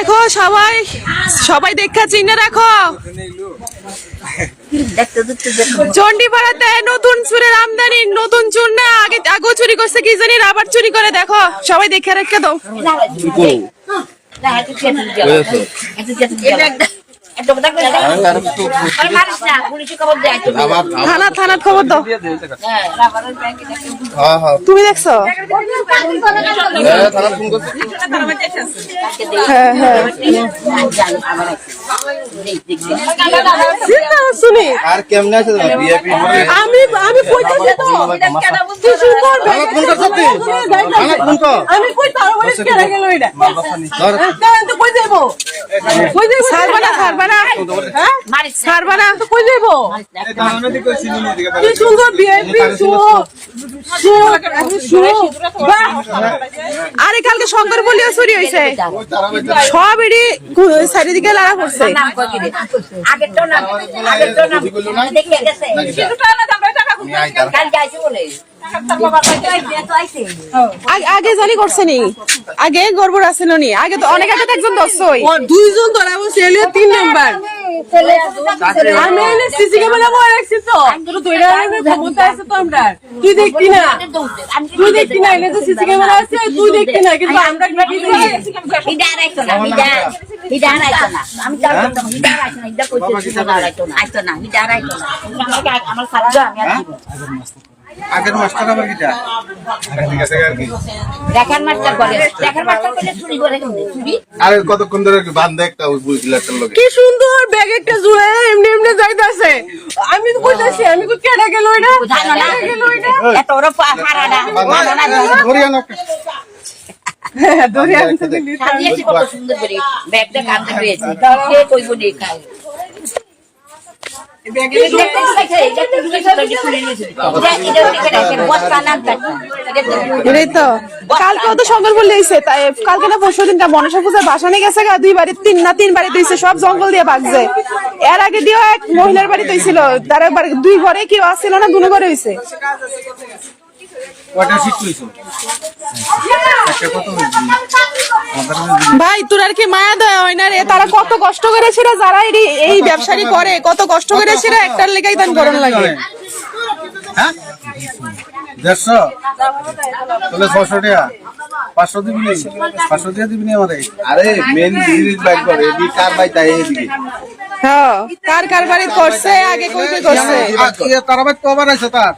দেখো সবাই সবাই দেখা চিনে রাখো। চণ্ডীপাড়াতে নতুন চুরের আমদানি নতুন চুর না আগে আগেও চুরি করছে কি জানি আবার চুরি করে দেখো সবাই দেখে রেখে দাও। থানা থানা খবর দাও তুমি দেখছ শুনি আর কেমনে আছে আমি আমি কইতাছি তো তুই আমি কই তার বলে কেন গেল এটা ধর তো কই যাইবো কই যাইবো ছাড়বা না ছাড়বা না হ্যাঁ? ছাড়বা না তো কই যাইবো? কি সুন্দর শো আরে কালকে শঙ্কর বলিয়া চুরি হইছে। সব এডি চারিদিকে লাড়া করছে নাম কই কি আগে তো না কাল যাইছে বলে। আগে- আগে জানি করছে নি। আগে গর্বর আছিল নি। আগে তো অনেক আগে একজন দশই দুইজন ধরা বসে তিন নাম্বার। আমি এনে সিসি ক্যামেরা রাখছি তো। তোর ধরে ক্ষমতা আছে তো আমরা তুই দেখতি না। তুই দেখতি না এনে তো সিসি ক্যামেরা আছে তুই দেখতি না কিন্তু আমরা কি দেখি? আগের মাস্টার আবার কিটা? ঠিক আছে আর কি? দেখার মাস্টার করে দেখার মাস্টার করে চুরি করে চুরি? আরে কতক্ষণ ধরে বান্ধে একটা ওই বুঝলাটার লগে কি সুন্দর ব্যাগ একটা জুড়ে এমনি এমনি যাইতাছে। আমি তো কইতাছি আমি কই কেডা গেল এটা? জানো না। গেল এটা? এত ওরা হারাডা ধরি আনো একটা। ধরে আনতে দিলি সাজিয়েছি কত সুন্দর করে। ব্যাগটা কাঁদতে পেয়েছি কে কইব নি খাই এটাই তো কালকেও তো শঙ্কর বলে আইছে তাই কালকে না পরশু দিনটা মনসা পূজার বাসানে গেছে গা দুই বাড়ি তিন না তিন বাড়ি দিয়েছে সব জঙ্গল দিয়ে ভাগছে এর আগে দিয়েও এক মহিলার বাড়ি দিয়েছিল তার একবার দুই ঘরে কেউ আসছিল না দুনো ঘরে হয়েছে কয়টা সিট লইছো? ভাই তোর আর কি মায়া দেয় হয় না রে? তারা কত কষ্ট করে সেটা যারা এই এই ব্যবসায়ী করে? কত কষ্ট করে সেটা একটার লেগাই দান করণ লাগে। হ্যাঁ? দেড়শো? তাহলে ছশো টাকা। পাঁচশো দিবি নি? পাঁচশো টাকা দিবি নি আমাদের আরে মেন করে তাই এদিকে? হ্যাঁ কার কার বাড়ি করছে আগে কই কই করছে? তারা বাই কবার আছে তার?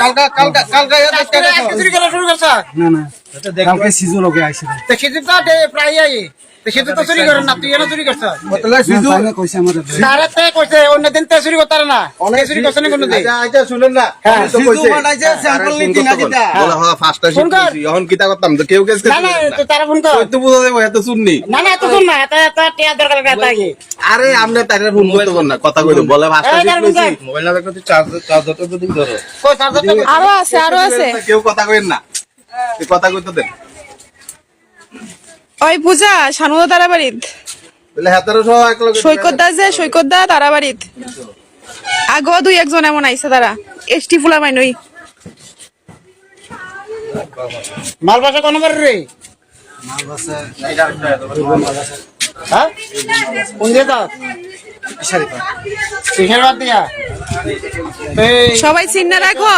কালকা কালকা কালকা ইয়া দেখতে দেখো না না কালকে সিজু লোকে আইছিল প্রায় আই সেটা তো চুরি করেন না তুই এনে চুরি করছ? তারা কইছে অন্য দিন তে চুরি না। অনেক চুরি করছে না কোনো দিন? আচ্ছা আচ্ছা শুনেন না। না না না। না না না আরে আমরা তারে ফোন করতে না। কথা কইতো বলে। মোবাইল চার্জারটা ধরো। তো আরও আছে আরও আছে। কেউ কথা কইন না। তুই কথা কইতে দেন। ওই পূজা শানু তারা বাড়িত বলে হাতারও সহ এক লগে সৈকত দা যে সৈকত দা তারা বাড়িত আগো দুই একজন এমন আইছে তারা। এসটি ফুলা মাইনই মাল বাসা কোন নম্বর রে? হ্যাঁ? কোন দিয়ে সবাই চিন্না রাখো।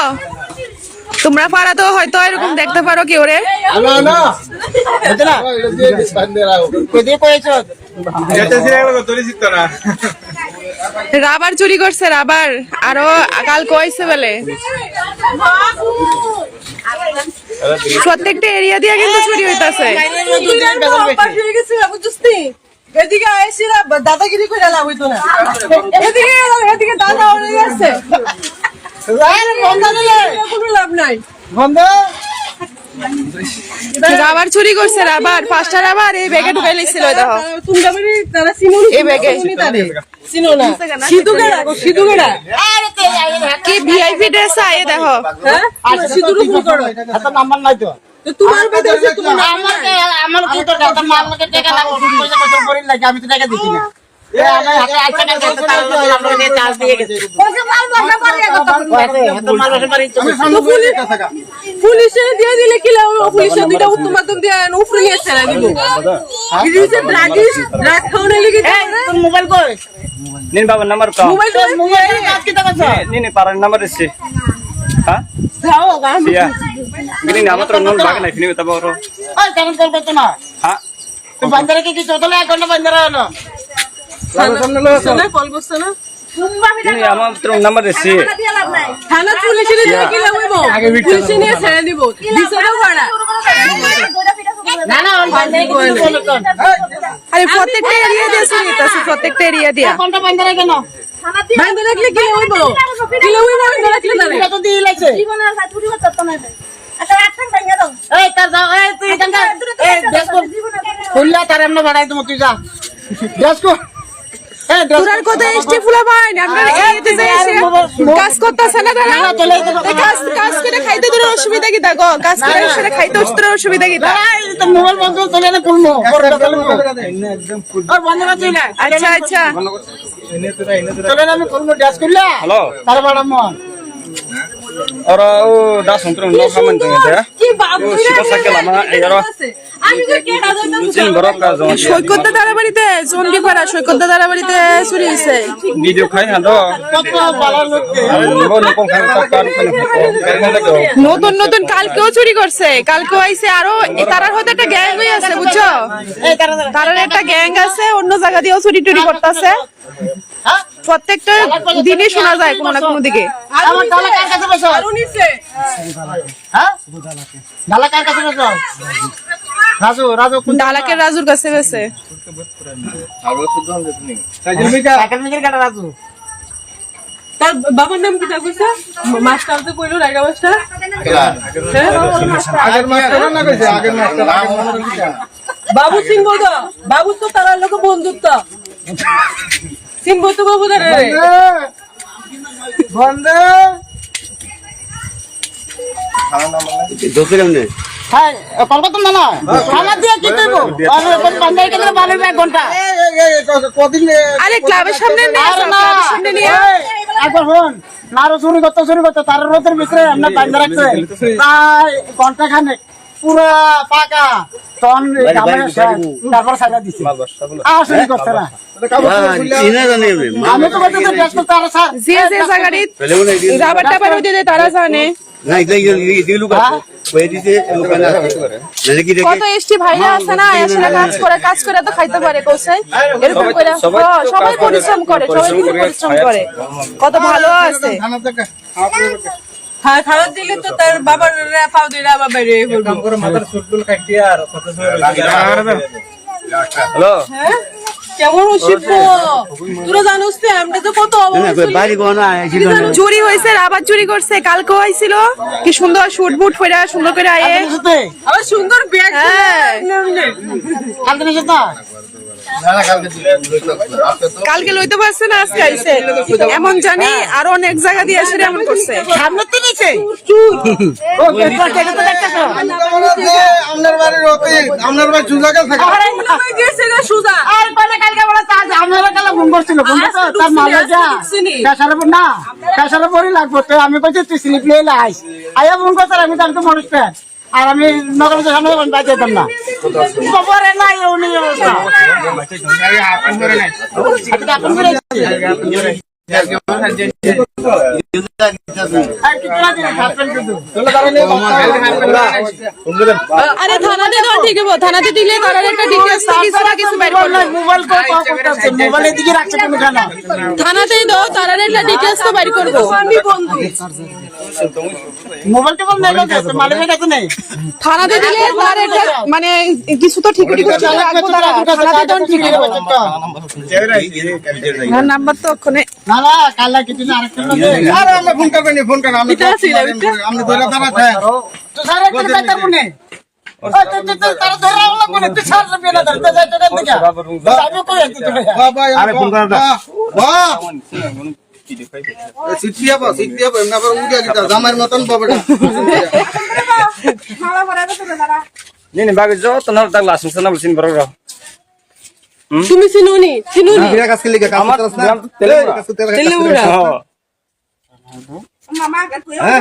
তোমরা পারা তো হয়তো এরকম দেখতে পারো কেউ রে। বুঝতে না? রাবার চুরি করছে রাবার। আরও কাল কইছে বলে। প্রত্যেকটা এরিয়া দিয়ে কিন্তু চুরি হইতাছে। হয়ে এদিকে আইসিরা দাদাগিরি করে লাভ হইতো না। এদিকে এদিকে দাদা গেছে। কোনো লাভ নাই। বন্ধ? রাবার চুরি করছে রাবার পাঁচটা রাবার এই ব্যাগে ঢুকাই লিছিল দেখো। এই ব্যাগে। কি ভিআইপি ড্রেস আয়ে হ্যাঁ? নাম্বার নাই তো তোমার আমার আমি তো টাকা না। এ করতে লোক তো সামনে পুলিশে দিয়ে দিলে কি লাভ? পুলিশে দুইটা উত্তম মাধ্যম দিয়ে উপরে নিয়ে ছেড়ে দিব পুলিশে ড্রাগিস ড্রাগ খাওয়ানোর লেগে তোর মোবাইল কই? নিন বাবার নাম্বার কাও মোবাইল তোর মোবাইল কাজ কি করছ নিন পারার নাম্বার এসছে হ্যাঁ? যাও গান সিয়া। গিনি না মাত্র নল বাগ নাই ফিনি তবে ওর ওই কেন কল করছ না? হ্যাঁ? তুই বান্দারে কি কি চতলে এক ঘণ্টা বান্দারা হলো শোনা কল করছ না? আমার মাত্র নাম্বার এসছে থানা পুলিশে কি নিয়ে ছেড়ে দিব। দিছাও ভাড়া না। না ওই বান্দারে কি কিছু বলো তো আরে প্রত্যেকটা এরিয়া দিয়ে চুরি হইতাছে প্রত্যেকটা এরিয়া দিয়া। কোনটা বান্দারে কেন বাইন্দা রাখলে কি হইব? কি হইব বাইন্দা রাখলে না এটা তো দিয়ে লাইছে। এই তার যাও এই তুই এখানটা এই ড্রেস কর খুললা তার এমন বাড়াই তুমি তুই যা। কর তোরার কথা এসটি ফুলা ভাই আপনারা এইতে যাই কাজ করতেছে না তারা কাজ কাজ করে খাইতে তোর অসুবিধা কি দেখো কাজ করে সেটা খাইতে তোর অসুবিধা কি তো মোবাইল বন্ধ চলে না কোন আর বন্ধ না চলে আচ্ছা আচ্ছা চলে না আমি কোন ডাস করলা হ্যালো তার 11 সৈকত দাদার বাড়িতে চন্ডি পাড়া সৈকত দাদার বাড়িতে চুরি হয়েছে ভিডিও খাই হ্যাঁ নতুন নতুন কালকেও চুরি করছে। কালকেও আইছে আরও তারার হয়তো একটা গ্যাং হয়ে আছে বুঝছ? তারার একটা গ্যাং আছে অন্য জায়গা দিয়েও চুরি টুরি করতেছে। হ্যাঁ প্রত্যেকটা দিনই শোনা যায় কোনো না কোনো দিকে। আমার ডালা কার কাছে বসো? রাজু রাজু কোন ডালাকের রাজুর কাছে গেছে। রাজু। তার বাবার নাম কি তা কইছে? মাস্টার তো কইলো রাইডা মাস্টার? হ্যাঁ? আগের মাস্টার। না কইছে আগের মাস্টার। বাবু সিং বলদ বাবু তো তার লোক বন্ধুত্ব। সিং বলতো বাবু বন্ধে। কলকাতা না না। খানা দিয়ে কি দেবো আমি এখন বান্দাই এক ঘণ্টা। কদিন আরে ক্লাবের সামনে নিয়ে আরে আসো, না ক্লাবের সামনে নিয়ে একবার হন নারো চুরি করতে চুরি করতে তার রোদের ভিতরে আমরা বান্ধা রাখছে। তাই ঘণ্টা পুরা পাকা তখন তারপর সাজা দিচ্ছে। আর চুরি করছে না। আমি তো বলতে ড্রেস করতে আরও স্যার। যে যে জায়গাটি রাবার টাবার ওই দিয়ে তারা জানে। কত এসটি ভাইরা আছে না? আসলে কাজ করে কাজ করে তো খাইতে পারে কৌশাই এরকম করে। সবাই- হ্যাঁ, পরিশ্রম করে সবাই পরিশ্রম করে। কত ভালো আছে। হ্যাঁ খাবার দিলে তো তার বাবার পাও দিলে আবার বাইরে হ্যালো হ্যাঁ? কেমন অসিদ্ধ তোরা জানোস তো আমরা তো কত অবস্থা চুরি হয়েছে আবার চুরি করছে কালকেও আইছিল কি সুন্দর শুট বুট করে সুন্দর করে আয়ে। আবার সুন্দর ব্যাগ হ্যাঁ। কালকে নিয়ে লইতে পারছে না আজকে আইছে এমন জানি আরও অনেক জায়গা দিয়ে এসে এমন করছে সামনে তো নিচে আমি কইছি তুই স্লিপ আয়া ফোন করছ আমি তো আমি তো মরিস পেট আর আমি নগর সামনে বাইতে যেতাম না। খবরে নাই উনি অবস্থা। আর কিছু না দিলে খাবেন শুধু আরে থানাতে দেওয়া ঠিক হব। থানাতে দিলে তারা একটা ডিটেলস কিছু না কিছু বের করবে মোবাইল কল করতেছে মোবাইলের দিকে রাখছে কেন কেন থানাতেই দাও তারা একটা ডিটেলস তো বের করব। আমি বন্ধু মোবাইল টেবল নেই কাছে মালিকের কাছে নেই। থানাতে দিলে তার একটা মানে কিছু তো ঠিক ঠিক রাখব তারা। থানাতে দেওয়া ঠিক হব নাম্বার তো ওখানে না না কাল্লা কিছু না আরেকটা। আরে আমরা ফোন করবেন ফোন করেন তো সারা করে মনে না মতন বাবাটা যত লাসন বড়। তুমি চিনুনি চিনুনি বিরা কাজ করলি কাজ করছ না তেলে তেলে উড়া। হ্যাঁ। হ্যাঁ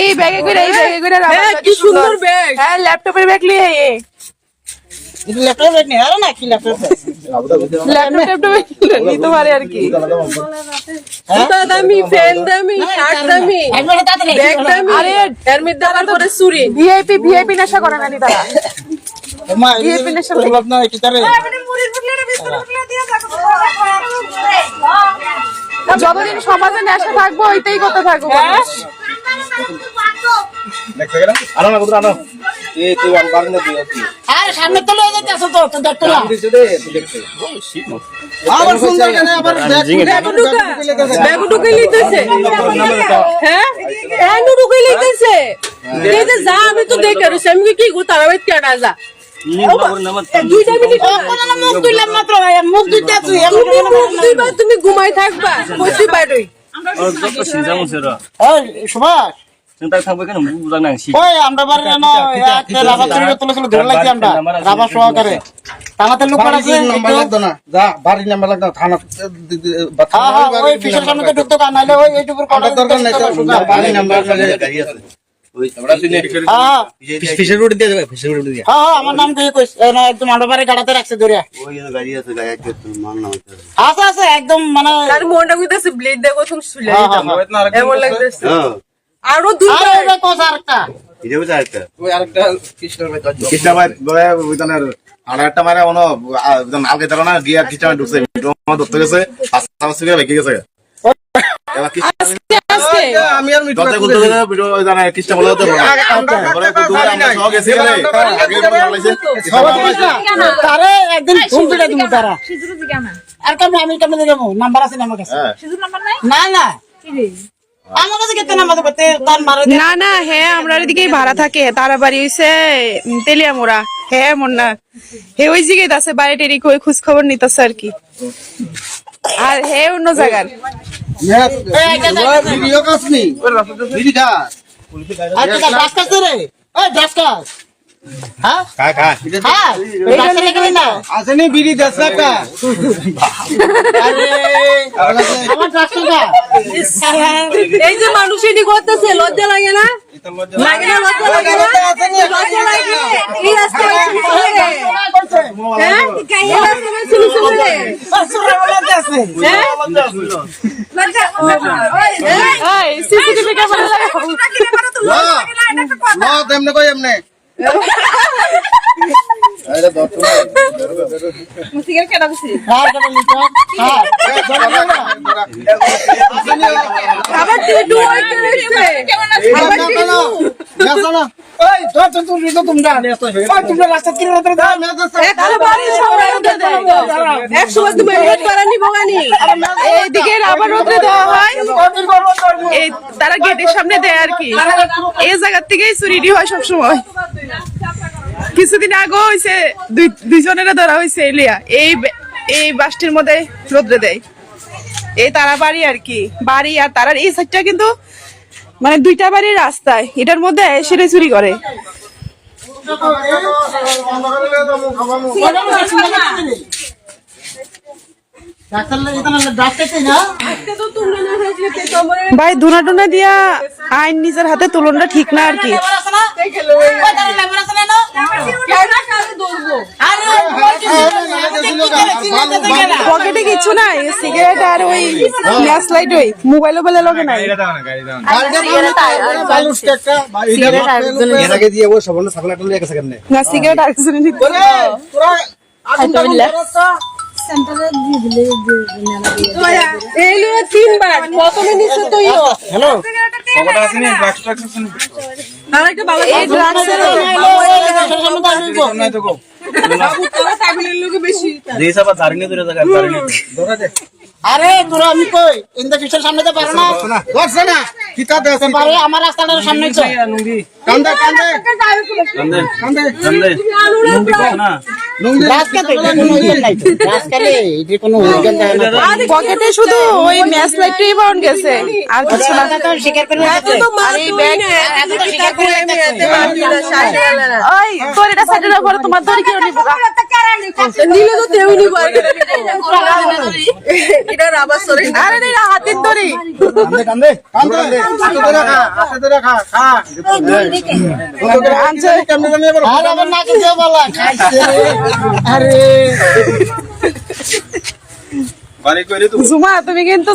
এই ব্যাগে করে এই ব্যাগে করে হ্যাঁ কি সুন্দর ব্যাগ। হ্যাঁ ল্যাপটপের ব্যাগ লিয়ে এ ল্যাপটপ রেট নেই আরে না কি ল্যাপটপ ল্যাপটপ ট্যাপটপ নিতে পারে আর কি জুতা দামি ফ্যান দামি শার্ট দামি ব্যাগ দামি আরে, এর মধ্যে আবার করে চুরি ভিআইপি ভিআইপি নেশা করে না তারা মা এই পেনের সাথে- আপনার কি তারে যতদিন সমাজে নেশা থাকব ওইটাই করতে থাকব। আনো না কত আনো তুই আর বারিন না তুই সামনে তো লয়ে যাইতেছ তো তো দেখতে। না আবার সুন্দর কেন আবার ব্যাগ ঢুকা ব্যাগ ঢুকে লিতেছে হ্যাঁ? হ্যাঁ ঢুকে এই যে যা আমি তো দেখে রয়েছি আমি কি গো তারা বাইতে কেডা যা? দুইটা মিনিট মুখ দিলাম মাত্র মুখ ঘুমাই থাকবা ওই আমরা বাড়ি না একটা চুরি করতে ছিল ধরে লাগছি আমরা রাবার সহকারে। থানাতে লোক আছে? নাম্বার লাগতো না। যা বাড়ি নাম্বার লাগতো থানা ওই ফিশের সামনে তো ঢুকতে কান নাইলে ওই এইটুকুর আমার দরকার নাই বাড়ি নাম্বার গাড়ি আছে। ওই আমরা শুনে হ্যাঁ ফিশের রোড দিয়ে যাবে ফিশের রোড দিয়ে। হ্যাঁ হ্যাঁ আমার নাম দিয়ে কইস একদম আমরা বাড়ি গাড়াতে রাখছে ধরে আছে মান নাম আছে আছে আছে একদম মনটা কইতাছে ব্লেড দেখো তুমি শুলে এমন লাগতেছে। আরও এটা কোস আরেকটা? একটা ওই আরেকটা কৃষ্ণের ভাই কৃষ্ণ ভাই ওইখানের আর একটা মারে ono আগে তারা না গিয়া কৃষ্ণ ঢুকছে। ধরতে গেছে আস্তে করে গেছে। আজকে আমি আর কৃষ্ণ বলে তারে একদিন ফোন করে দিমু তারা আর কেমন আমি কেমন দেবো নাম্বার আছে আমার কাছে। হ্যাঁ। না না। না না হ্যাঁ আমরা এদিকেই ভাড়া থাকে তারা বাড়ি হইছে তেলিয়া মোড়া হ্যাঁ মন না হে ওই জায়গায় আছে বাইরে টেরি কই খোঁজ খবর নিতেছে আর কি আর হে অন্য জায়গার ভিডিও কাজ নি ভিডিও কাজ আচ্ছা ব্রাশ রে ওই ব্রাশ কাট হ্যাঁ কাকা কাকা হ্যাঁ ব্রাশ কাটে না আসেনি বিড়ি দশ টাকা আরে আমার ব্রাশ কাটা এই যে মানুষ করতেছে লজ্জা লাগে না লাগে না লজ্জা লাগে না লজ্জা লাগে এই রাস্তায় চলে রে হ্যাঁ এই রাস্তায় চলে চলে রে হ্যাঁ এই সিসিটিভি ক্যামেরা লাগাও না তেমনে কই এমনে 哈哈哈哈哈哈 তারা গেটের সামনে দেয় আর কি। এই জায়গার থেকেই চুরিটি হয় সবসময়। কিছুদিন আগে হয়েছে দুই দুইজনেরা ধরা হয়েছে এলিয়া এই এই বাসটির মধ্যে রোদ্রে দেয় এই তারা বাড়ি আর কি বাড়ি আর তারার এই সাইডটা কিন্তু মানে দুইটা বাড়ির রাস্তায় এটার মধ্যে সেটা চুরি করে ডাক্তার লাগে এখানে ডাক্তার না তো তুমি না থাকলে তে তোমার ভাই ধুনা টুনা দিয়া আইন নিজের হাতে তুলনটা ঠিক না আর কি। পকেটে কিছু নাই সিগারেট আর ওই গ্যাস লাইট ওই মোবাইলও বলে লগে নাই। সিগারেট আর একজনের- এর আগে দিয়ে ও সবর্ণ সাকনা টলে গেছে কেমনে না? সিগারেট আর একজনের নিতে এই লিয়ে তিনবার প্রথমে নিচে তো ইও হ্যালো আর একটা বাবা এই ড্রাগসের তারা তাবিলের লোকে বেশি। দেশ আবার দাঁড়িয়ে ধরে জায়গা দাঁড়িয়ে আরে তোরা আমি কই? ইন্দা ফিসের সামনে তো পারো না। ধরছে না কিতা দেশ পারে আমার রাস্তাটার সামনে তো কান্দে কান্দে। কান্দে কান্দে। কান্দে। লুঙ্গি কত না। লুঙ্গি রাস্তা তো কোনো ওজন নাই তো। রাস্তালে এটা কোনো ওজন দেয় না। পকেটে শুধু ওই ম্যাচ লাইটটাই বাউন গেছে আর কিছু না। তো স্বীকার করে এত তো মার তুমি এত তো কিতা করে আমি এতে মারবি না শাসে ওই তোর এটা সাইডের পরে তোমার দড়ি কেউ নিবো। নিলে তো তেও নিব এটা রাবার সরে আরে এটা হাতের দড়ি কান্দে কান্দে কান্দে হাতে ধরে খা হাতে ধরে খা খা আনছে কেমনে জানি এবার আর আমার নাকে কেউ বলা খাইছে আরে বাড়ি কইরে তো জুমা তুমি কিন্তু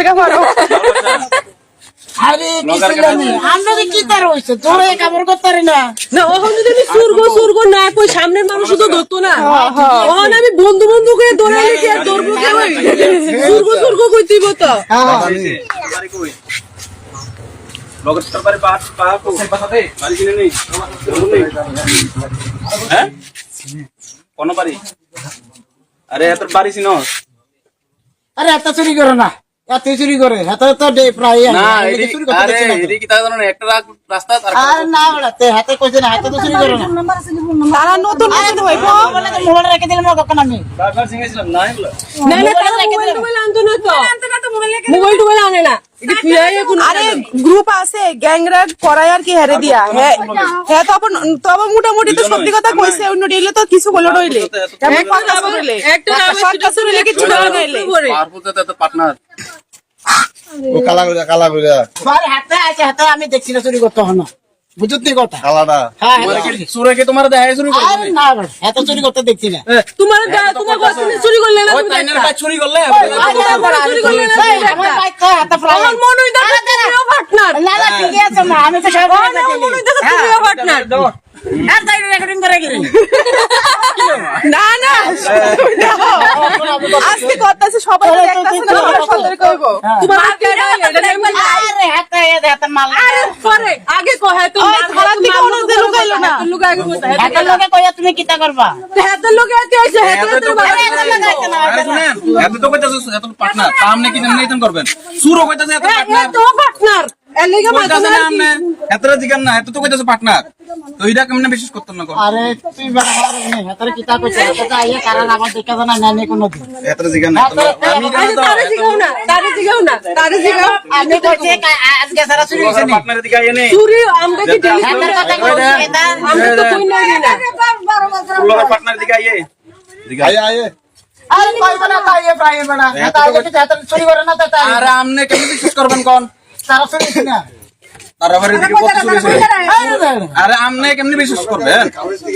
লেখা পারো আরে কিছু জানি আমরা যে কি তার হইছে তোরে কামড় করতে না না ওখানে যদি আমি সুরগ সুরগ না কই সামনের মানুষ তো ধরতো না আমি বন্ধু বন্ধু করে দৌড়াইলে কি আর দৌড়বো কে ওই সুরগ সুরগ কই দিব তো বাড়ি কই লগর তোর বাড়ি পাহাড় পাহাড় কো বাড়ি কিনে নেই নেই হ্যাঁ কোন বাড়ি আরে তোর বাড়ি চিনস আরে এত চুরি করে না এত চুরি করে এত তো ডে প্রায় না আরে দেখছি না তো। এদিকে তা জানো একটা রাস্তা আর না বলাতে হাতে কইছে না হাতে তো চুরি করে না। তারা নতুন নতুন হইব। মোবাইল রেখে দিলাম কখন আমি বারবার সিঙ্গেছিলাম না না না তারা মোবাইল টোবাইল আনতো না তো। মোবাইল টোবাইল আনে না। আরে গ্রুপ আছে গ্যাংরা করাই আর কি হেরে দিয়া? হ্যাঁ হ্যাঁ মোটামুটি তো সত্যি কথা কইছে অন্য তো কিছু বলে রইলে একটা কিছু পার্টনার ও কালা কালা আমি দেখছি না চুরি করতে হনো বুঝত নি কথা? কালাটা হ্যাঁ সুরে তোমার আরে না এত চুরি করতে দেখছি না। তোমার চুরি করলে না তুমি তাইনের বাইক চুরি করলে তোমার চুরি করলে না আমার বাইক তো হাতে প্রায়। আমার মনে হইতাছে তুমিও partner। না না। ঠিক আছে মা আমি তো সব মনে হইতাছে তুমিও। আর তাই রেকর্ডিং করে গেলি না না আজকে কথা আছে সবাই তো দেখতাছে না আমরা সতর্ক হইব তোমার হাতে নাই, এটা আমি বলি। আরে হাতে হাতে মাল আরে, পরে, আগে কহে তো ধারার দিকে অন্যদের লুকাইলো না। লগে কইয়া তুমি কিতা করবা? তো হাতের লগে আইতে না, আরে শুনেন এত তো কইতাছ এত পার্টনার। সামনে কি জানেন এইতন করবেন? সুরো কইতাছে এত পার্টনার। তো partner। এর লিগে কইতাছে মাঝে না এতরা জিগান না? এত তো কইতাছে পার্টনার। তো এইটা কেমনে বিশ্বাস করতেন না কোন আরে তুই বড় বড় নেই হাতের কিতা কইছে? হাতে আইয়া কারণ আমার দেখা জানা না নেই কোনো দিন। এত জিগান না আমি আরে, তারে জিগাও না, তারে জিগাও না, তারে জিগাও। আমি কইছে কা- আজকে সারা চুরি হইছে নি? পার্টনারের দিকে আইয়ে নেই চুরি আমরা কি ডেলি হাতের কথা কইছে এটা আমরা তো কই নাই না। লগর পার্টনারের দিকে আইয়ে। আয়। আয় আরে কইবে না তাই প্রায় বড় হাতে আইয়া কি হাতের চুরি করে না তো তাই। আরে আমনে কেমনে বিশ্বাস করবেন কোন? সারা চুরি হইছে না? তার আবার আরে আরে কেমনি বিশ্বাস করবেন?